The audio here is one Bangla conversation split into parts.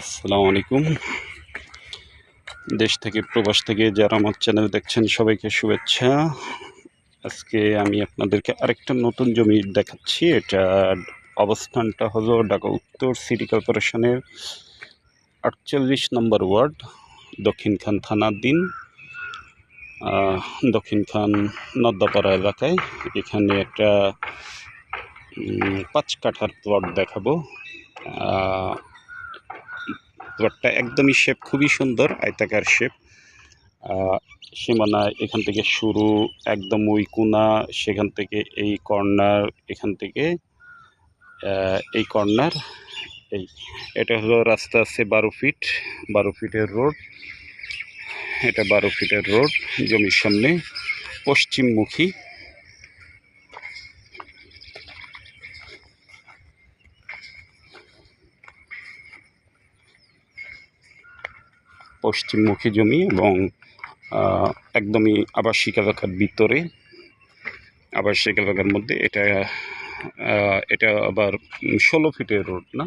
আসসালামু আলাইকুম। দেশ থেকে প্রবাস থেকে যারা আমার চ্যানেল দেখছেন সবাইকে শুভেচ্ছা। আজকে আমি আপনাদেরকে আরেকটা নতুন জমি দেখাচ্ছি। এটা অবস্থানটা হলো ঢাকা উত্তর সিটি কর্পোরেশনের আটচল্লিশ নম্বর ওয়ার্ড দক্ষিণখান থানাধীন আহ, দক্ষিণখান নদ্দাপাড়া এলাকায়। এখানে একটা পাঁচ কাঠার প্লট দেখাবো। প্লটটা একদমই শেপ খুবই সুন্দর, আয়তাকার শেপ সীমানা এখান থেকে শুরু, একদম ওই কোনা, সেখান থেকে এই কর্নার এখান থেকে এই কর্নার এই। এটা হলো রাস্তা আছে বারো ফিট বারো ফিটের রোড এটা বারো ফিটের রোড জমির সামনে, পশ্চিমমুখী। পশ্চিমমুখী জমি এবং একদমই আবাসিক এলাকার ভিতরে আবাসিক এলাকার মধ্যে এটা এটা আবার ষোলো ফিটের রোড না?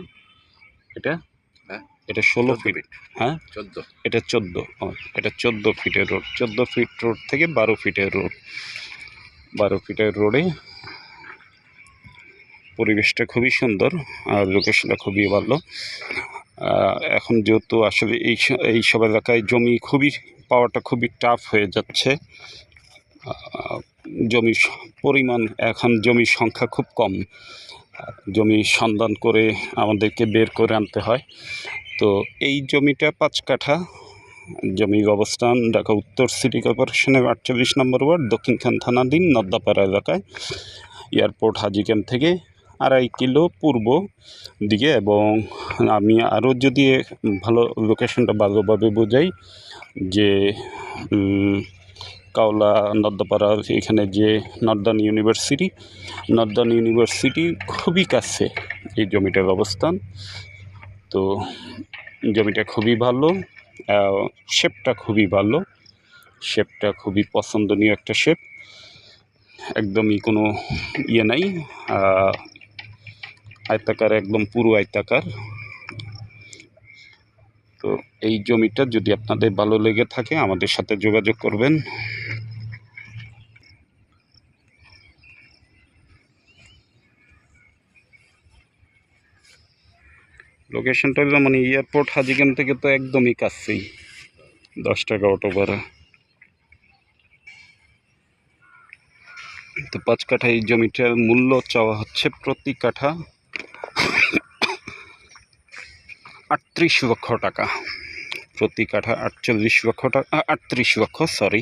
এটা? হ্যাঁ। এটা ষোলো ফিট। হ্যাঁ? চোদ্দ। এটা চোদ্দ। এটা চোদ্দ ফিটের রোড। চোদ্দ ফিট রোড থেকে বারো ফিটের রোড। বারো ফিটের রোডে পরিবেশটা খুবই সুন্দর আর লোকেশনটা খুবই ভালো। এখন যেহেতু আসলে এই এই সব এলাকায় জমি খুবই, পাওয়াটা খুবই টাফ হয়ে যাচ্ছে। জমির পরিমাণ, এখন জমির সংখ্যা খুব কম। জমি সন্ধান করে আমাদেরকে বের করে আনতে হয়। তো এই জমিটা পাঁচ কাঠা। জমির অবস্থান ঢাকা উত্তর সিটি কর্পোরেশনের আটচল্লিশ নম্বর ওয়ার্ড, দক্ষিণখান থানাধীন নদ্দাপাড়া এলাকায়। এয়ারপোর্ট হাজি ক্যাম্প থেকে আড়াই কিলো পূর্ব দিকে এবং আমি আরও যদি ভালো লোকেশনটা ভালোভাবে বোঝাই, যে কাওলা নদ্দাপাড়া এখানে যে নর্দার্ন ইউনিভার্সিটি নর্দার্ন ইউনিভার্সিটি খুবই কাছে এই জমিটার অবস্থান। তো জমিটা খুবই ভালো শেপটা খুবই ভালো শেপটা খুবই পছন্দনীয় একটা শেপ একদমই কোনো ইয়ে নাই আয়তাকার, একদম পুরো আয়তাকার। তো এই জমিটা যদি আপনাদের ভালো লেগে থাকে, আমাদের সাথে যোগাযোগ করবেন। লোকেশনটা হলো মানে এয়ারপোর্ট হাজিগাম থেকে তো একদমই কাছেই। দশ টাকা অটো ভাড়া। তো পাঁচ কাঠা এই জমিটার মূল্য চাওয়া হচ্ছে প্রতি কাঠা আটত্রিশ লক্ষ টাকা। প্রতি কাঠা আটচল্লিশ লক্ষ টাকা আটত্রিশ লক্ষ সরি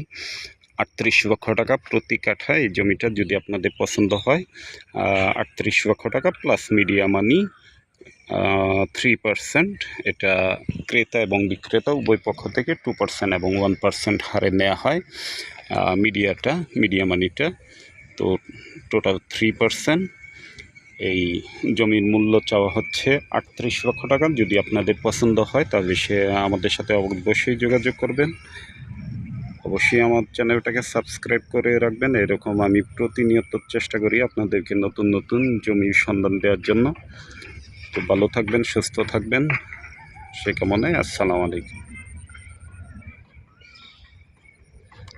আটত্রিশ লক্ষ টাকা প্রতি কাঠা এই জমিটা যদি আপনাদের পছন্দ হয় আটত্রিশ লক্ষ টাকা plus media money three percent এটা ক্রেতা এবং বিক্রেতা উভয় পক্ষ থেকে টু পার্সেন্ট এবং ওয়ান পার্সেন্ট হারে নেওয়া হয় মিডিয়াটা মিডিয়া মানিটা তো টোটাল থ্রি পার্সেন্ট এই জমির মূল্য চাওয়া হচ্ছে আটত্রিশ লক্ষ টাকা। যদি আপনাদের পছন্দ হয়, তাহলে সে আমাদের সাথে অবশ্যই যোগাযোগ করবেন। অবশ্যই আমার চ্যানেলটাকে সাবস্ক্রাইব করে রাখবেন। এরকম আমি প্রতিনিয়ত চেষ্টা করি আপনাদেরকে নতুন নতুন জমির সন্ধান দেওয়ার জন্য। তো ভালো থাকবেন, সুস্থ থাকবেন। সে কামনায় আসসালামু আলাইকুম।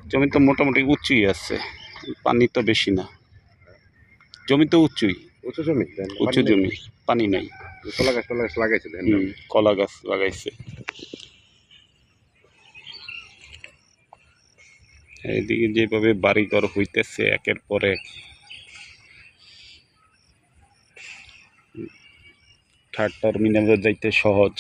জমি তো মোটামুটি উঁচুই আছে, পানি তো বেশি না। জমি তো উঁচুই। উঁচু জমি? উঁচু জমি পানি নাই। কলা গাছ কলা গাছ লাগাইছে কলা গাছ লাগাইছে। এইদিকে যেভাবে বাড়িঘর হইতেছে একের পরে থার্ড টার্মিনালে যাইতে সহজ।